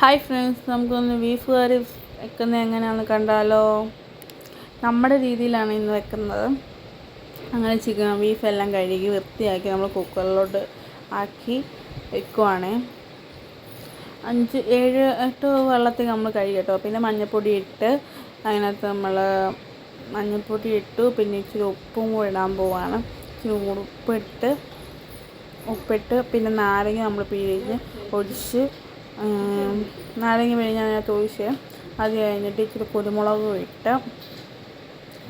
Hi friends നമുക്കൊന്ന് beef curry വെക്കുന്നത് എങ്ങനെയാണെന്ന് കണ്ടാലോ? നമ്മുടെ രീതിയിലാണ് ഇന്ന് വെക്കുന്നത്. അങ്ങനെ ചിക്കൻ ബീഫ് എല്ലാം കഴുകി വൃത്തിയാക്കി നമ്മൾ കുക്കറിലോട്ട് ആക്കി വെക്കുവാണ്. അഞ്ച് ഏഴ് എട്ട് വെള്ളത്തിൽ നമ്മൾ കഴുകി കേട്ടോ. പിന്നെ മഞ്ഞൾപ്പൊടി ഇട്ട് അതിനകത്ത് നമ്മൾ മഞ്ഞൾപ്പൊടി ഇട്ടു പിന്നെ ഇച്ചിരി ഉപ്പും കൂടി ഇടാൻ പോവാണ്. ഇച്ചിരി ഉപ്പിട്ട് ഉപ്പിട്ട് പിന്നെ നാരങ്ങ നമ്മൾ പിഴിഞ്ഞ് ഒഴിച്ച് നാരങ്ങ പിഴിഞ്ഞതിനകത്ത് ഒഴിച്ച് അത് കഴിഞ്ഞിട്ട് ഇച്ചിരി കുരുമുളക് ഇട്ട്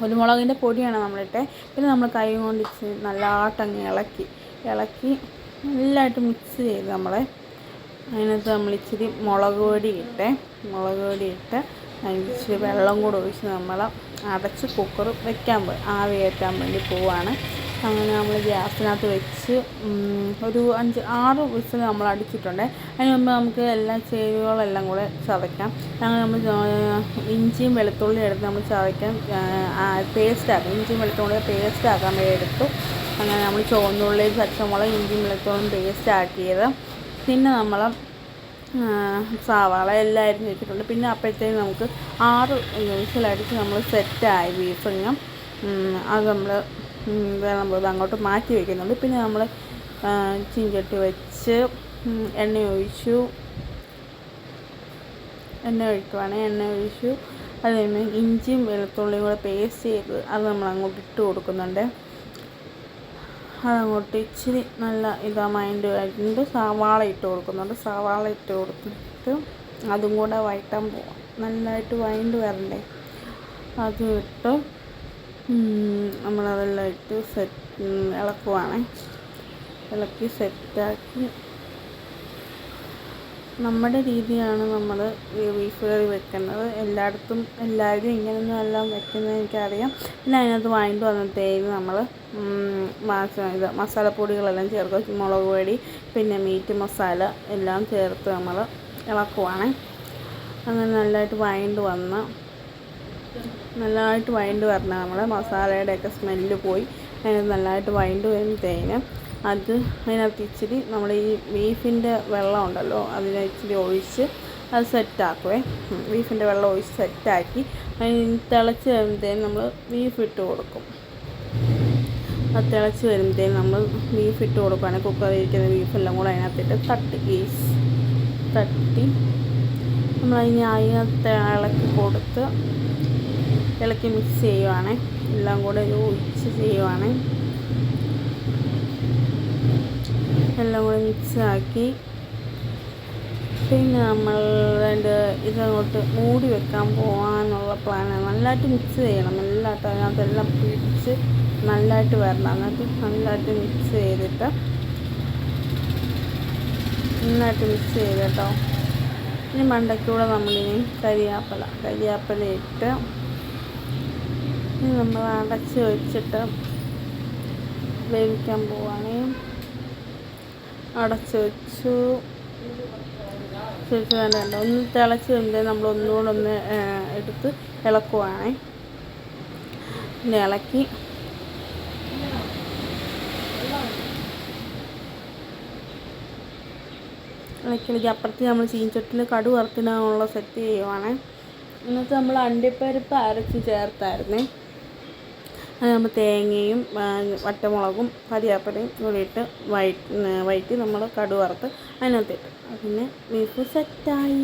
കുരുമുളകിന്റെ പൊടിയാണ് നമ്മളിട്ട്. പിന്നെ നമ്മൾ കൈ കൊണ്ട് ഇച്ചിരി നല്ലതായിട്ടങ്ങ് ഇളക്കി ഇളക്കി നല്ലതായിട്ട് മിക്സ് ചെയ്ത് നമ്മളെ അതിനകത്ത് നമ്മൾ ഇച്ചിരി മുളക് പൊടി ഇട്ട്. മുളക് പൊടി ഇട്ട് ഇച്ചിരി വെള്ളം കൂടെ ഒഴിച്ച് നമ്മൾ അടച്ച് കുക്കർ വെക്കാൻ ആവി കയറ്റാൻ വേണ്ടി പോവാണ്. അങ്ങനെ നമ്മൾ ഗ്യാസിനകത്ത് വെച്ച് ഒരു അഞ്ച് ആറ് വിസിൽ നമ്മൾ അടിച്ചിട്ടുണ്ട്. അതിന് മുമ്പ് നമുക്ക് എല്ലാ ചേരുവകളെല്ലാം കൂടെ ചതയ്ക്കാം. അങ്ങനെ നമ്മൾ ഇഞ്ചിയും വെളുത്തുള്ളിയും എടുത്ത് നമ്മൾ ചതയ്ക്കാൻ പേസ്റ്റ് ആക്കാം. ഇഞ്ചിയും വെളുത്തുള്ളിയും പേസ്റ്റ് ആക്കാൻ വേണ്ടി എടുത്തു. അങ്ങനെ നമ്മൾ ചുവന്നുള്ളി പച്ചമുളക് ഇഞ്ചിയും വെളുത്തുള്ളിയും പേസ്റ്റ് ആക്കിയത്. പിന്നെ നമ്മൾ സവാള എല്ലാം അരിഞ്ഞ് വെച്ചിട്ടുണ്ട്. പിന്നെ അപ്പോഴത്തേക്ക് നമുക്ക് ആറ് വിസിലടിച്ച് നമ്മൾ സെറ്റായി ബീഫിങ്ങും. അത് നമ്മൾ നമ്മൾ അങ്ങോട്ട് മാറ്റി വയ്ക്കുന്നുണ്ട് പിന്നെ നമ്മൾ ചീഞ്ചട്ടി വെച്ച് എണ്ണ ഒഴിച്ചു. എണ്ണ ഒഴിക്കുവാണ് എണ്ണ ഒഴിച്ചു. അത് കഴിഞ്ഞ് ഇഞ്ചിയും വെളുത്തുള്ളിയും കൂടെ പേസ്റ്റ് ചെയ്ത് അത് നമ്മൾ അങ്ങോട്ട് ഇട്ട് കൊടുക്കുന്നുണ്ട്. അതങ്ങോട്ട് ഇച്ചിരി നല്ല ഇതാ മൈൻഡ് ആയിട്ടുണ്ട്. സവാള ഇട്ട് കൊടുക്കുന്നുണ്ട്. സവാള ഇട്ട് കൊടുത്തിട്ട് അതും കൂടെ വഴറ്റാൻ പോവാം. നല്ലതായിട്ട് വൈൻഡ് വരണ്ടേ. അതും ഇട്ട് നമ്മളതെല്ലാം ഇട്ട് സെറ്റ് ഇളക്കുവാണ്. ഇളക്കി സെറ്റാക്കി. നമ്മുടെ രീതിയാണ് നമ്മൾ ബീഫ് കറി വെക്കുന്നത്. എല്ലായിടത്തും എല്ലാവരും ഇങ്ങനെയൊന്നും എല്ലാം വെക്കുന്നത് എനിക്കറിയാം. പിന്നെ അതിനകത്ത് വാങ്ങിട്ട് വന്നത്തേക്ക് നമ്മൾ ഇത് മസാലപ്പൊടികളെല്ലാം ചേർത്ത് മുളക് പൊടി പിന്നെ മീറ്റ് മസാല എല്ലാം ചേർത്ത് നമ്മൾ ഇളക്കുവാണ്. അങ്ങനെ നല്ലതായിട്ട് വാങ്ങിട്ട് വന്ന് നല്ലതായിട്ട് വൈൻഡ് വരണം. നമ്മുടെ മസാലയുടെയൊക്കെ സ്മെല്ല് പോയി. അതിനകത്ത് നല്ലതായിട്ട് വഴണ്ട് വരുമ്പോഴത്തേന് അത് അതിനകത്ത് ഇച്ചിരി നമ്മൾ ഈ ബീഫിന്റെ വെള്ളം ഉണ്ടല്ലോ അതിനെ ഇച്ചിരി ഒഴിച്ച് അത് സെറ്റാക്കുവേ ബീഫിന്റെ വെള്ളം ഒഴിച്ച് സെറ്റാക്കി അതിന് തിളച്ച് വരുമ്പത്തേന് നമ്മൾ ബീഫ് ഇട്ട് കൊടുക്കും. അത് തിളച്ച് വരുമ്പത്തേന് നമ്മൾ ബീഫ് ഇട്ട് കൊടുക്കുകയാണെങ്കിൽ കുക്കറിൽ ഇരിക്കുന്ന ബീഫെല്ലാം കൂടെ അതിനകത്തിട്ട് തട്ടി ഗീസ് തട്ടി. നമ്മൾ അതിന് അതിനകത്ത് ഇളക്കി ഇളക്കി മിക്സ് ചെയ്യുവാണ്. എല്ലാം കൂടെ ഒഴിച്ച് ചെയ്യുവാണ്. എല്ലാം കൂടെ മിക്സ് ആക്കി. പിന്നെ നമ്മൾ രണ്ട് ഇതങ്ങോട്ട് മൂടി വെക്കാൻ പോകാനുള്ള പ്ലാനാണ് നല്ലതായിട്ട് മിക്സ് ചെയ്യണം. നല്ലതായിട്ട് അതിനകത്തെല്ലാം പിടിച്ച് നല്ലതായിട്ട് വരണം. എന്നിട്ട് നല്ലതായിട്ട് മിക്സ് ചെയ്തിട്ട് നന്നായിട്ട് മിക്സ് ചെയ്ത് കേട്ടോ. ഇനി മണ്ടയ്ക്കൂടെ നമ്മളിനി കരിയാപ്പല. കരിയാപ്പല ഇട്ട് നമ്മൾ അടച്ച് വെച്ചിട്ട് വേവിക്കാൻ പോവാണ്. അടച്ച് വെച്ചു. തിരിച്ച് വേണ്ട ഒന്ന് തിളച്ച് വരുമ്പോൾ നമ്മൾ ഒന്നുകൂടെ ഒന്ന് എടുത്ത് ഇളക്കുവാണ്. പിന്നെ ഇളക്കി. ഇളക്കി അപ്പുറത്ത് നമ്മൾ ചീഞ്ചട്ടിൽ കടു വറുത്തിടാനുള്ള സെറ്റ് ചെയ്യുവാണ്. എന്നിട്ട് നമ്മൾ അണ്ടിപ്പരിപ്പ് അരച്ച് ചേർത്തായിരുന്നേ. അത് നമ്മൾ തേങ്ങയും വറ്റമുളകും കരിയാപ്പലയും കൂടി ഇട്ട് വയറ്റി വഴറ്റി നമ്മൾ കടു വറുത്ത് അതിനകത്തിട്ട്. പിന്നെ ബീഫ് സെറ്റായി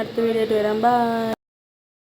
അടുത്ത വീഡിയോ ആയിട്ട് വരാം. ബൈ